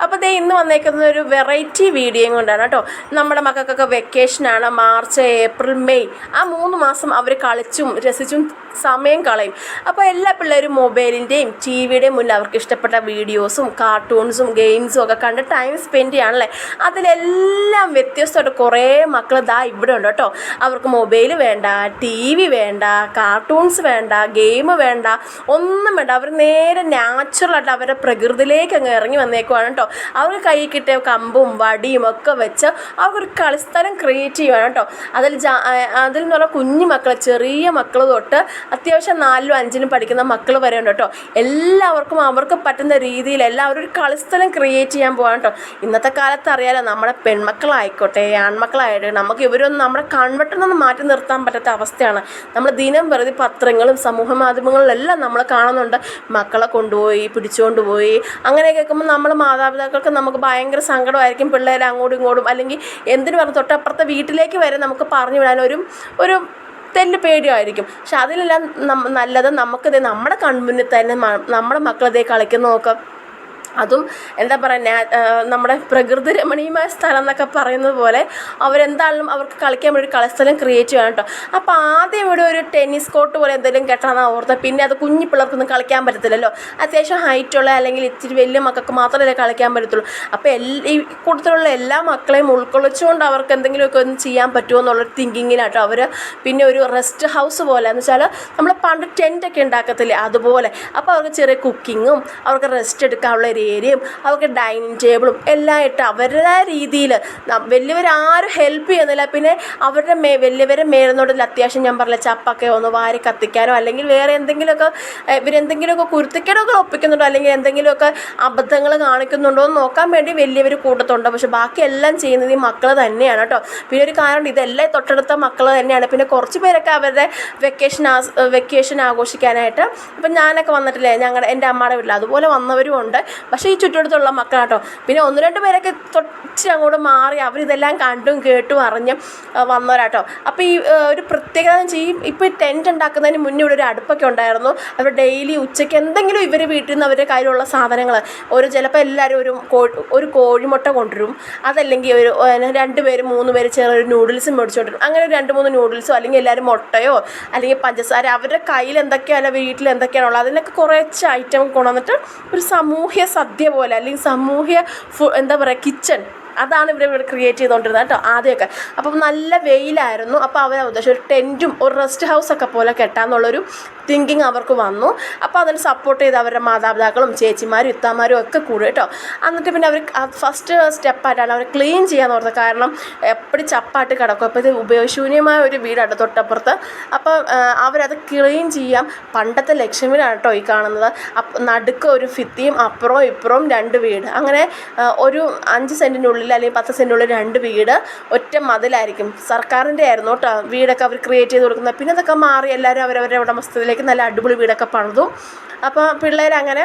a അപ്പോൾ ദേ ഇന്ന് വന്നേക്കുന്നത് ഒരു വെറൈറ്റി വീഡിയോയും കൊണ്ടാണ് കേട്ടോ. നമ്മുടെ മക്കൾക്കൊക്കെ വെക്കേഷനാണ് മാർച്ച് ഏപ്രിൽ മെയ്. ആ മൂന്ന് മാസം അവർ കളിച്ചും രസിച്ചും സമയം കളയും. അപ്പോൾ എല്ലാ പിള്ളേരും മൊബൈലിന്റെയും ടി വിയുടെയും മുന്നിൽ അവർക്ക് ഇഷ്ടപ്പെട്ട വീഡിയോസും കാർട്ടൂൺസും ഗെയിംസും ഒക്കെ കണ്ട് ടൈം സ്പെൻഡ് ചെയ്യാണല്ലേ? അതിലെല്ലാം വ്യത്യസ്തമായിട്ട് കുറേ മക്കൾ ദാ ഇവിടെ ഉണ്ട് കേട്ടോ. അവർക്ക് മൊബൈൽ വേണ്ട ടി വി വേണ്ട കാർട്ടൂൺസ് വേണ്ട ഗെയിം വേണ്ട. ഒന്നും വേണ്ട. അവർ നേരെ നാച്ചുറലായിട്ട് അവരുടെ പ്രകൃതിയിലേക്ക് അങ്ങ് ഇറങ്ങി വന്നേക്കുവാണ് കേട്ടോ. അവർക്ക് കൈ കിട്ടിയ കമ്പും വടിയും ഒക്കെ വെച്ച് അവർക്കൊരു കളിസ്ഥലം ക്രിയേറ്റ് ചെയ്യുവാണ് കേട്ടോ. അതിൽ ജാ അതിൽ എന്ന് പറഞ്ഞാൽ കുഞ്ഞു മക്കൾ ചെറിയ മക്കൾ തൊട്ട് അത്യാവശ്യം നാലിലും അഞ്ചിലും പഠിക്കുന്ന മക്കൾ വരെ ഉണ്ട് കേട്ടോ. എല്ലാവർക്കും അവർക്ക് പറ്റുന്ന രീതിയിൽ എല്ലാവരും ഒരു കളിസ്ഥലം ക്രിയേറ്റ് ചെയ്യാൻ പോവാണ് കേട്ടോ. ഇന്നത്തെ കാലത്ത് അറിയാലോ നമ്മുടെ പെൺമക്കളായിക്കോട്ടെ ആൺമക്കളായിട്ട് നമുക്ക് ഇവരൊന്നും നമ്മുടെ കൺവെട്ടൊന്നും മാറ്റി നിർത്താൻ പറ്റാത്ത അവസ്ഥയാണ്. നമ്മൾ ദിനം വെറുതെ പത്രങ്ങളും സമൂഹ മാധ്യമങ്ങളിലെല്ലാം നമ്മൾ കാണുന്നുണ്ട്. മക്കളെ കൊണ്ടുപോയി പിടിച്ചുകൊണ്ട് പോയി. അങ്ങനെ കേൾക്കുമ്പോൾ നമ്മൾ മാതാപിതാക്കൾക്ക് നമുക്ക് ഭയങ്കര സങ്കടമായിരിക്കും പിള്ളേരെ അങ്ങോട്ടും ഇങ്ങോട്ടും. അല്ലെങ്കിൽ എന്തിനു പറഞ്ഞു തൊട്ടപ്പുറത്തെ വീട്ടിലേക്ക് വരെ നമുക്ക് പറഞ്ഞു വിടാൻ ഒരു ഒരു തെല്ല് പേടിയായിരിക്കും. പക്ഷെ അതിലെല്ലാം നല്ലത് നമുക്കിത് നമ്മുടെ കൺമുന്നിൽ തന്നെ നമ്മുടെ മക്കളിതേ കളിക്കുന്നതൊക്കെ അതും എന്താ പറയുക നമ്മുടെ പ്രകൃതി രമണീയമായ സ്ഥലം എന്നൊക്കെ പറയുന്നത് പോലെ അവരെന്താണെങ്കിലും അവർക്ക് കളിക്കാൻ വേണ്ടി ഒരു കളിസ്ഥലം ക്രിയേറ്റ് ചെയ്യണം കേട്ടോ. അപ്പോൾ ആദ്യം ഇവിടെ ഒരു ടെന്നീസ് കോർട്ട് പോലെ എന്തെങ്കിലും കെട്ടണമെന്നാണ് ഓർത്തത്. പിന്നെ അത് കുഞ്ഞു പിള്ളേർക്കൊന്നും കളിക്കാൻ പറ്റത്തില്ലല്ലോ. അത്യാവശ്യം ഹൈറ്റുള്ള അല്ലെങ്കിൽ ഇച്ചിരി വലിയ മക്കൾക്ക് മാത്രമല്ലേ കളിക്കാൻ പറ്റത്തുള്ളൂ. അപ്പോൾ എല്ലാ ഈ കൂട്ടത്തിലുള്ള എല്ലാ മക്കളെയും ഉൾക്കൊള്ളിച്ചുകൊണ്ട് അവർക്ക് എന്തെങ്കിലുമൊക്കെ ഒന്ന് ചെയ്യാൻ പറ്റുമോ എന്നുള്ളൊരു തിങ്കിങ്ങിനാട്ടോ അവർ പിന്നെ ഒരു റെസ്റ്റ് ഹൗസ് പോലെ. എന്ന് വെച്ചാൽ നമ്മൾ പണ്ട് ടെന്റൊക്കെ ഉണ്ടാക്കത്തില്ലേ? അതുപോലെ. അപ്പോൾ അവർക്ക് ചെറിയ കുക്കിങ്ങും അവർക്ക് റെസ്റ്റ് എടുക്കാനുള്ള ഏരിയയും അവർക്ക് ഡൈനിങ് ടേബിളും എല്ലാം ഇട്ട് അവരുടെ രീതിയിൽ വലിയവരാരും ഹെൽപ്പ് ചെയ്യുന്നില്ല. പിന്നെ അവരുടെ മേ വലിയവരെ മേലുന്നോടിൽ അത്യാവശ്യം ഞാൻ പറഞ്ഞ ചപ്പൊക്കെ ഒന്ന് വാരി കത്തിക്കാനോ അല്ലെങ്കിൽ വേറെ എന്തെങ്കിലുമൊക്കെ ഇവരെന്തെങ്കിലുമൊക്കെ കുരുത്തിക്കേടൊക്കെ ഒപ്പിക്കുന്നുണ്ടോ അല്ലെങ്കിൽ എന്തെങ്കിലുമൊക്കെ അബദ്ധങ്ങൾ കാണിക്കുന്നുണ്ടോ എന്ന് നോക്കാൻ വേണ്ടി വലിയവർ കൂട്ടത്തുണ്ട്. പക്ഷെ ബാക്കി എല്ലാം ചെയ്യുന്നത് ഈ മക്കൾ തന്നെയാണ് കേട്ടോ. പിന്നെ ഒരു കാരണം ഇതെല്ലാം തൊട്ടടുത്ത മക്കൾ തന്നെയാണ്. പിന്നെ കുറച്ച് പേരൊക്കെ അവരുടെ വെക്കേഷൻ ആസ് വെക്കേഷൻ ആഘോഷിക്കാനായിട്ട് ഇപ്പം ഞാനൊക്കെ വന്നിട്ടില്ലേ ഞങ്ങളുടെ എന്റെ അമ്മയുടെ വീട്ടിൽ അതുപോലെ വന്നവരും ഉണ്ട്. പക്ഷേ ഈ ചുറ്റുവട്ടത്തുള്ള മക്കളാട്ടോ. പിന്നെ ഒന്ന് രണ്ട് പേരൊക്കെ തൊട്ട് അങ്ങോട്ട് മാറി അവരിതെല്ലാം കണ്ടും കേട്ടും അറിഞ്ഞും വന്നവരാട്ടോ. അപ്പോൾ ഈ ഒരു പ്രത്യേകത എന്ന് വെച്ചാൽ ഈ ഇപ്പോൾ ഈ ടെന്റ് ഉണ്ടാക്കുന്നതിന് മുന്നേ ഇവിടെ ഒരു അടുപ്പൊക്കെ ഉണ്ടായിരുന്നു. അവർ ഡെയിലി ഉച്ചയ്ക്ക് എന്തെങ്കിലും ഇവർ വീട്ടിൽ നിന്ന് അവരുടെ കയ്യിലുള്ള സാധനങ്ങൾ ഒരു ചിലപ്പോൾ എല്ലാവരും ഒരു ഒരു കോഴിമുട്ട കൊണ്ടുവരും. അതല്ലെങ്കിൽ ഒരു രണ്ട് പേര് മൂന്ന് പേര് ഒരു നൂഡിൽസ് മേടിച്ചുകൊണ്ട് അങ്ങനെ രണ്ട് മൂന്ന് നൂഡിൽസോ അല്ലെങ്കിൽ എല്ലാവരും മുട്ടയോ അല്ലെങ്കിൽ പഞ്ചസാര അവരുടെ കയ്യിൽ എന്തൊക്കെയാണ് വീട്ടിൽ എന്തൊക്കെയാണുള്ളത് അതിനൊക്കെ കുറച്ച് ഐറ്റം കൊണ്ടുവന്നിട്ട് ഒരു സാമൂഹ്യ സദ്യ പോലെ അല്ലെങ്കിൽ സാമൂഹ്യ എന്താ പറയുക കിച്ചൺ അതാണ് ഇവർ ഇവിടെ ക്രിയേറ്റ് ചെയ്തുകൊണ്ടിരുന്നത് കേട്ടോ ആദ്യമൊക്കെ. അപ്പം നല്ല വെയിലായിരുന്നു. അപ്പോൾ അവർ ഉദ്ദേശം ഒരു ടെന്റും ഒരു റെസ്റ്റ് ഹൗസൊക്കെ പോലെ കെട്ടാന്നുള്ളൊരു തിങ്കിങ് അവർക്ക് വന്നു. അപ്പോൾ അതിന് സപ്പോർട്ട് ചെയ്ത് അവരുടെ മാതാപിതാക്കളും ചേച്ചിമാരും ഇത്താമാരും ഒക്കെ കൂടും കേട്ടോ. എന്നിട്ട് പിന്നെ അവർ ഫസ്റ്റ് സ്റ്റെപ്പായിട്ടാണ് അവർ ക്ലീൻ ചെയ്യാൻ ഓർത്തത് കാരണം എപ്പോഴും ചപ്പാട്ട് കിടക്കും. അപ്പോൾ ഇത് ഉപയോഗശൂന്യമായ ഒരു വീടാണ് തൊട്ടപ്പുറത്ത്. അപ്പം അവരത് ക്ലീൻ ചെയ്യാം. പണ്ടത്തെ ലക്ഷ്മിയിലാണ് കേട്ടോ ഈ കാണുന്നത്. നടുക്ക് ഒരു ഫിത്തിയും അപ്പുറവും ഇപ്പുറവും രണ്ട് വീട്. അങ്ങനെ ഒരു അഞ്ച് സെന്റിനുള്ളിൽ അല്ലെങ്കിൽ പത്ത് സെന്റുള്ള രണ്ട് വീട് ഒറ്റ മതിലായിരിക്കും. സർക്കാരിന്റെ ആയിരുന്നു കേട്ടോ. വീടൊക്കെ അവർ ക്രിയേറ്റ് ചെയ്ത് കൊടുക്കുന്നത്. പിന്നെ അതൊക്കെ മാറി എല്ലാവരും അവരവരുടെ ഉടമസ്ഥതയിലേക്ക് നല്ല അടിപൊളി വീടൊക്കെ പണിതു. അപ്പോൾ പിള്ളേരങ്ങനെ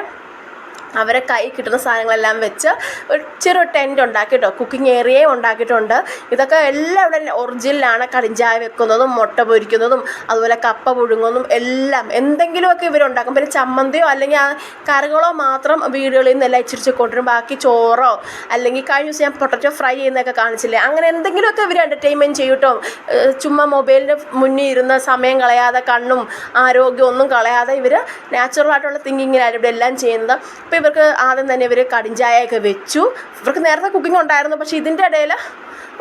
അവരെ കൈ കിട്ടുന്ന സാധനങ്ങളെല്ലാം വെച്ച് ഒരു ചെറു ടെന്റ് ഉണ്ടാക്കിയിട്ടോ കുക്കിംഗ് ഏരിയയും ഉണ്ടാക്കിയിട്ടുണ്ട്. ഇതൊക്കെ എല്ലാം ഇവിടെ ഒറിജിനലാണ് കടിഞ്ചായ വെക്കുന്നതും മുട്ട പൊരിക്കുന്നതും അതുപോലെ കപ്പ പുഴുങ്ങുന്നതും എല്ലാം. എന്തെങ്കിലുമൊക്കെ ഇവരുണ്ടാക്കും പിന്നെ ചമ്മന്തിയോ അല്ലെങ്കിൽ ആ കറികളോ മാത്രം വീടുകളിൽ നിന്ന് എല്ലാം ഇച്ചിരിച്ച് കൊണ്ടുവരും. ബാക്കി ചോറോ അല്ലെങ്കിൽ കഴിഞ്ഞ ദിവസം ഞാൻ പൊട്ടറ്റോ ഫ്രൈ ചെയ്യുന്നതൊക്കെ കാണിച്ചില്ലേ? അങ്ങനെ എന്തെങ്കിലുമൊക്കെ ഇവർ എന്റർടൈൻമെന്റ് ചെയ്യട്ടോ. ചുമ്മാ മൊബൈലിന്റെ മുന്നിൽ ഇരുന്ന് സമയം കളയാതെ കണ്ണും ആരോഗ്യം ഒന്നും കളയാതെ ഇവർ നാച്ചുറലായിട്ടുള്ള തിങ്കിങ്ങിനായിരുന്നു ഇവിടെ എല്ലാം ചെയ്യുന്നത്. ഇവർക്ക് ആദ്യം തന്നെ ഇവർ കടിഞ്ചായൊക്കെ വെച്ചു. ഇവർക്ക് നേരത്തെ കുക്കിംഗ് ഉണ്ടായിരുന്നു പക്ഷേ ഇതിന്റെ ഇടയിൽ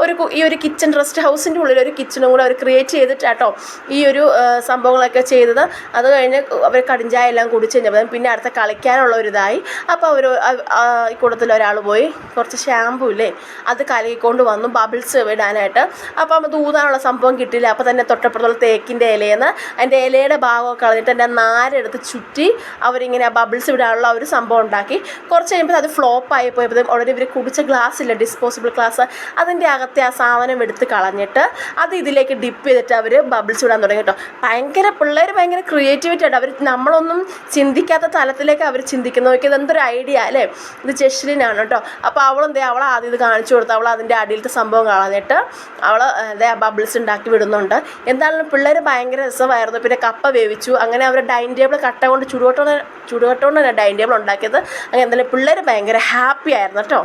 ഒരു ഈ ഒരു കിച്ചൺ റെസ്റ്റ് ഹൗസിന്റെ ഉള്ളിൽ ഒരു കിച്ചണും കൂടെ അവർ ക്രിയേറ്റ് ചെയ്തിട്ടാട്ടോ ഈ ഒരു സംഭവങ്ങളൊക്കെ ചെയ്തത്. അത് കഴിഞ്ഞ് അവർ കടിഞ്ചായ എല്ലാം കുടിച്ച് കഴിഞ്ഞപ്പോൾ പിന്നെ അടുത്ത കളിക്കാനുള്ള ഒരിതായി അപ്പോൾ അവർ ഈ കൂട്ടത്തിൽ ഒരാൾ പോയി. കുറച്ച് ഷാമ്പു ഇല്ലേ? അത് കലകിക്കൊണ്ട് വന്നു. ബബിൾസ് ഇടാനായിട്ട്. അപ്പോൾ അത് ഊതാനുള്ള സംഭവം കിട്ടിയില്ല. അപ്പോൾ തന്നെ തൊട്ടപ്പുറത്തുള്ള തേക്കിന്റെ ഇലയെന്ന് അതിന്റെ ഇലയുടെ ഭാഗമൊക്കെ കളഞ്ഞിട്ട് എന്റെ നാരെടുത്ത് ചുറ്റി അവരിങ്ങനെ ബബിൾസ് വിടാനുള്ള ഒരു സംഭവം ഉണ്ടാക്കി. കുറച്ച് കഴിയുമ്പോൾ അത് ഫ്ലോപ്പ് ആയി പോയപ്പോഴും ഉടനെ ഇവർ കുടിച്ച ഗ്ലാസ് ഇല്ല? ഡിസ്പോസിബിൾ ഗ്ലാസ് അതിന്റെ അകത്തെ ആ സാധനം എടുത്ത് കളഞ്ഞിട്ട് അത് ഇതിലേക്ക് ഡിപ്പ് ചെയ്തിട്ട് അവർ ബബിൾസ് വിടാൻ തുടങ്ങി കേട്ടോ. ഭയങ്കര പിള്ളേർ ഭയങ്കര ക്രിയേറ്റിവിറ്റി ആയിട്ട് അവർ നമ്മളൊന്നും ചിന്തിക്കാത്ത തലത്തിലേക്ക് അവർ ചിന്തിക്കുന്നു. നോക്കിയത് എന്തൊരു ഐഡിയ അല്ലേ? ഇത് ജെഷ്ലിനാണ് കേട്ടോ. അപ്പോൾ അവളെന്തേ അവൾ ആദ്യം ഇത് കാണിച്ചു കൊടുത്തു അവൾ അതിന്റെ അടിയിലത്തെ സംഭവം കളഞ്ഞിട്ട് അവൾ അതേ ബബിൾസ് ഉണ്ടാക്കി വിടുന്നുണ്ട്. എന്തായാലും പിള്ളേർ ഭയങ്കര രസമായിരുന്നു. പിന്നെ കപ്പ വേവിച്ചു. അങ്ങനെ അവർ ഡൈനിങ് ടേബിൾ കട്ട കൊണ്ട് ചുടുകട്ടോണ്ട് തന്നെ ഡൈനിങ് ടേബിൾ ഉണ്ടാക്കിയത്. അങ്ങനെ എന്തായാലും പിള്ളേർ ഭയങ്കര ഹാപ്പി ആയിരുന്നു കേട്ടോ.